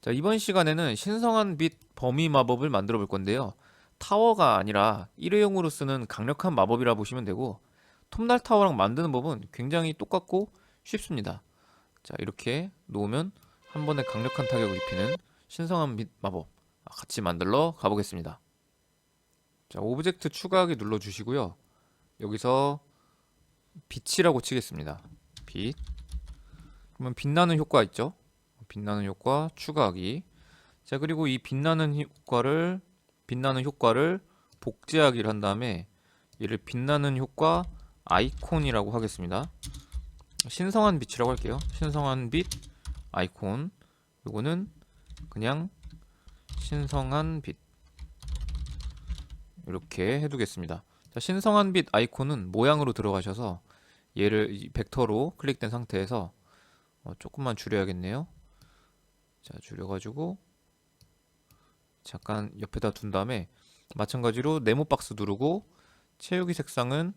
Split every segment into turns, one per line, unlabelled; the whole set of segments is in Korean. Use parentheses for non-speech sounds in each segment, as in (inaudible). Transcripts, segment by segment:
자, 이번 시간에는 신성한 빛 범위 마법을 만들어 볼 건데요. 타워가 아니라 일회용으로 쓰는 강력한 마법이라 보시면 되고 톱날 타워랑 만드는 법은 굉장히 똑같고 쉽습니다. 자, 이렇게 놓으면 한 번에 강력한 타격을 입히는 신성한 빛 마법 같이 만들러 가보겠습니다. 자, 오브젝트 추가하기 눌러 주시고요. 여기서 빛이라고 치겠습니다. 빛. 그러면 빛나는 효과 있죠? 빛나는 효과 추가하기. 자, 그리고 이 빛나는 효과를 빛나는 효과를 복제하기를 한 다음에 얘를 빛나는 효과 아이콘이라고 하겠습니다. 신성한 빛이라고 할게요. 신성한 빛 아이콘. 요거는 그냥 신성한 빛 이렇게 해 두겠습니다. 자, 신성한 빛 아이콘은 모양으로 들어가셔서 얘를 이 벡터로 클릭된 상태에서 어, 조금만 줄여야겠네요. 자, 줄여가지고 잠깐 옆에다 둔 다음에 마찬가지로 네모 박스 누르고 채우기 색상은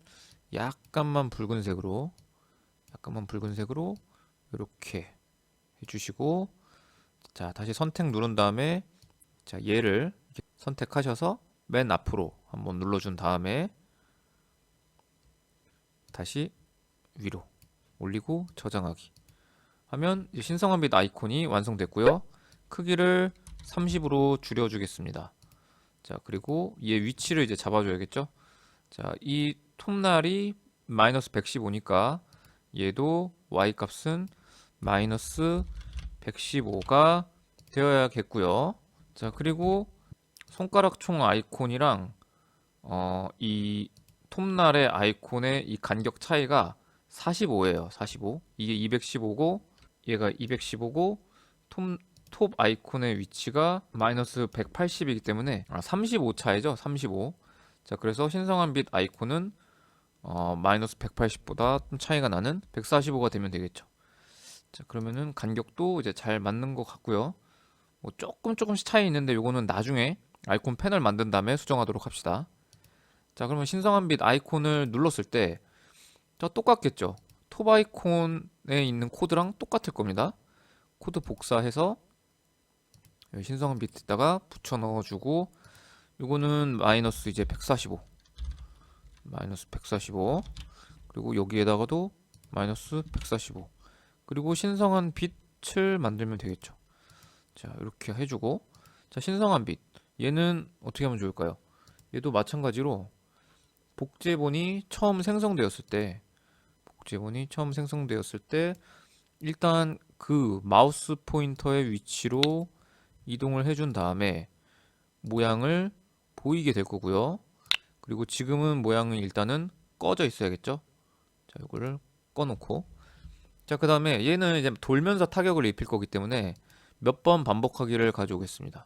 약간만 붉은색으로 약간만 붉은색으로 이렇게 해주시고 자 다시 선택 누른 다음에 자 얘를 선택하셔서 맨 앞으로 한번 눌러준 다음에 다시 위로 올리고 저장하기 하면 신성한 빛 아이콘이 완성됐고요 크기를 30으로 줄여주겠습니다 자 그리고 얘 위치를 이제 잡아줘야겠죠 자이 톱날이 마이너스 115니까 얘도 y 값은 마이너스 115가 되어야겠고요 자 그리고 손가락 총 아이콘이랑 어, 이 톱날의 아이콘의 이 간격 차이가 45예요. 45. 이게 215고 얘가 215고 톱, 톱 아이콘의 위치가 마이너스 180이기 때문에 아, 35 차이죠. 35. 자, 그래서 신성한 빛 아이콘은 어, 마이너스 180보다 좀 차이가 나는 145가 되면 되겠죠. 자, 그러면은 간격도 이제 잘 맞는 것 같고요. 뭐 조금 조금씩 차이 있는데 요거는 나중에 아이콘 패널 만든 다음에 수정하도록 합시다. 자, 그러면 신성한 빛 아이콘을 눌렀을 때, 저 똑같겠죠? 톱 아이콘에 있는 코드랑 똑같을 겁니다. 코드 복사해서 신성한 빛에다가 붙여 넣어주고, 요거는 마이너스 이제 145. 마이너스 145. 그리고 여기에다가도 마이너스 145. 그리고 신성한 빛을 만들면 되겠죠. 자, 이렇게 해주고, 자, 신성한 빛. 얘는 어떻게 하면 좋을까요? 얘도 마찬가지로 복제본이 처음 생성되었을 때 복제본이 처음 생성되었을 때 일단 그 마우스 포인터의 위치로 이동을 해준 다음에 모양을 보이게 될 거고요. 그리고 지금은 모양은 일단은 꺼져 있어야겠죠. 자, 이거를 꺼놓고 자, 그 다음에 얘는 이제 돌면서 타격을 입힐 거기 때문에 몇 번 반복하기를 가져오겠습니다.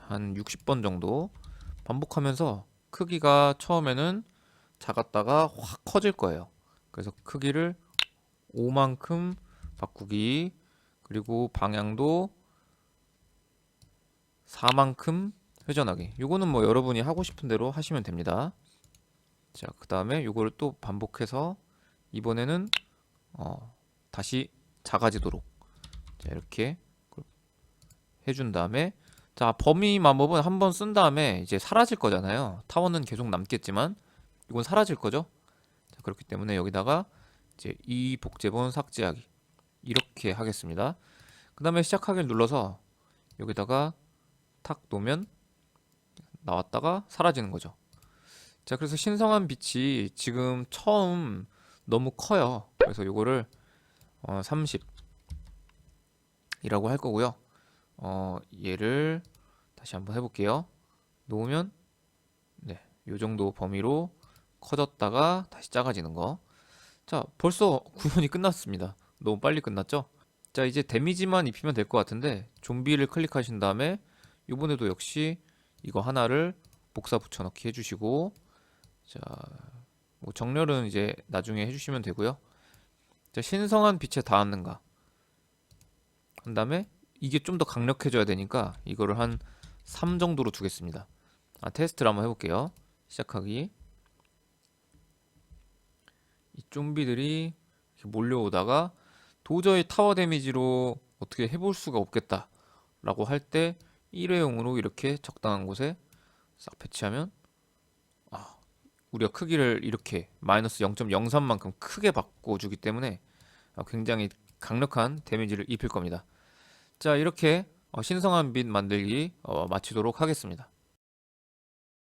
한 60번 정도 반복하면서 크기가 처음에는 작았다가 확 커질 거예요. 그래서 크기를 5만큼 바꾸기 그리고 방향도 4만큼 회전하기. 요거는 뭐 여러분이 하고 싶은 대로 하시면 됩니다. 자, 그 다음에 요거를 또 반복해서 이번에는 어, 다시 작아지도록 자, 이렇게 해준 다음에 자, 범위 마법은 한번 쓴 다음에 이제 사라질 거잖아요. 타워는 계속 남겠지만 이건 사라질 거죠. 자, 그렇기 때문에 여기다가 이제 이 복제본 삭제하기 이렇게 하겠습니다. 그 다음에 시작하기를 눌러서 여기다가 탁 놓으면 나왔다가 사라지는 거죠. 자, 그래서 신성한 빛이 지금 처음 너무 커요. 그래서 요거를 어, 30이라고 할 거고요. 어, 얘를 다시 한번 해볼게요. 놓으면 네, 요 정도 범위로 커졌다가 다시 작아지는 거. 자, 벌써 (laughs) 구현이 끝났습니다. 너무 빨리 끝났죠? 자, 이제 데미지만 입히면 될 것 같은데 좀비를 클릭하신 다음에 이번에도 역시 이거 하나를 복사 붙여넣기 해주시고 자, 뭐 정렬은 이제 나중에 해주시면 되고요. 자, 신성한 빛에 닿았는가? 한 다음에 이게 좀 더 강력해져야 되니까 이거를 한 3 정도로 두겠습니다. 아, 테스트를 한번 해볼게요. 시작하기. 이 좀비들이 이렇게 몰려오다가 도저히 타워 데미지로 어떻게 해볼 수가 없겠다. 라고 할 때 일회용으로 이렇게 적당한 곳에 싹 배치하면 아, 우리가 크기를 이렇게 마이너스 0.03만큼 크게 바꿔주기 때문에 어, 굉장히 강력한 데미지를 입힐 겁니다. 자 이렇게 어, 신성한 빛 만들기 어, 마치도록 하겠습니다.